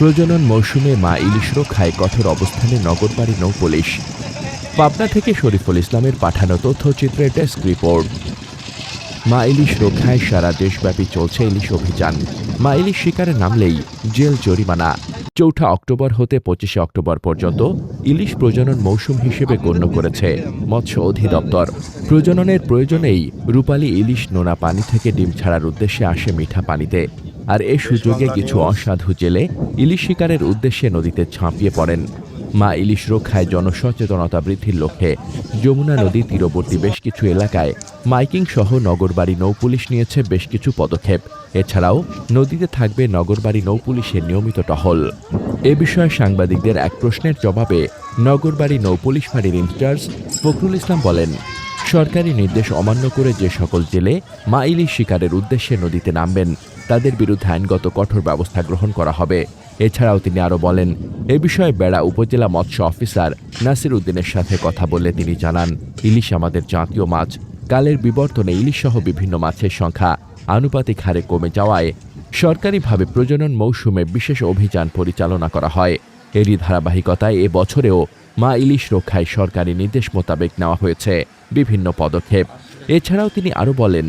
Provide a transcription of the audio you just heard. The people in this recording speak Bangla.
প্রজনন মৌসুমে মা ইলিশ রক্ষায় কঠোর অবস্থানে নগরবাড়ি নৌ পুলিশ। পাবনা থেকে শরীফুল ইসলামের পাঠানো তথ্যচিত্রে ডেস্ক রিপোর্ট। মা ইলিশ রক্ষায় সারা দেশব্যাপী চলছে ইলিশ অভিযান। মা ইলিশ শিকারে নামলেই জেল জরিমানা। চৌঠা অক্টোবর হতে পঁচিশে অক্টোবর পর্যন্ত ইলিশ প্রজনন মৌসুম হিসেবে গণ্য করেছে মৎস্য অধিদপ্তর। প্রজননের প্রয়োজনেই রূপালী ইলিশ নোনা পানি থেকে ডিম ছাড়ার উদ্দেশ্যে আসে মিঠা পানিতে। আর এ সুযোগে কিছু অসাধু জেলে ইলিশ শিকারের উদ্দেশ্যে নদীতে ঝাঁপিয়ে পড়েন। মা ইলিশ রক্ষায় জনসচেতনতা বৃদ্ধির লক্ষ্যে যমুনা নদী তীরবর্তী বেশ কিছু এলাকায় মাইকিং সহ নগরবাড়ি নৌপুলিশ নিয়েছে বেশ কিছু পদক্ষেপ। এছাড়াও নদীতে থাকবে নগরবাড়ি নৌপুলিশের নিয়মিত টহল। এ বিষয়ে সাংবাদিকদের এক প্রশ্নের জবাবে নগরবাড়ি নৌপুলিশ ফাঁড়ির ইনচার্জ ফখরুল ইসলাম বলেন সরকারি নির্দেশ অমান্য করে যে সকল জেলে মা ইলিশ শিকারের উদ্দেশ্যে নদীতে নামবেন, তাদের বিরুদ্ধে আইনগত কঠোর ব্যবস্থা গ্রহণ করা হবে। এছাড়াও তিনি আরও বলেন, এ বিষয়ে বেড়া উপজেলা মৎস্য অফিসার নাসির উদ্দিনের সাথে কথা বলে তিনি জানান, ইলিশ আমাদের জাতীয় মাছ। কালের বিবর্তনে ইলিশ সহ বিভিন্ন মাছের সংখ্যা আনুপাতিক হারে কমে যাওয়ায় সরকারিভাবে প্রজনন মৌসুমে বিশেষ অভিযান পরিচালনা করা হয়। এরই ধারাবাহিকতায় এ বছরেও মা ইলিশ রক্ষায় সরকারি নির্দেশ মোতাবেক নেওয়া হয়েছে বিভিন্ন পদক্ষেপ। এছাড়াও তিনি আরও বলেন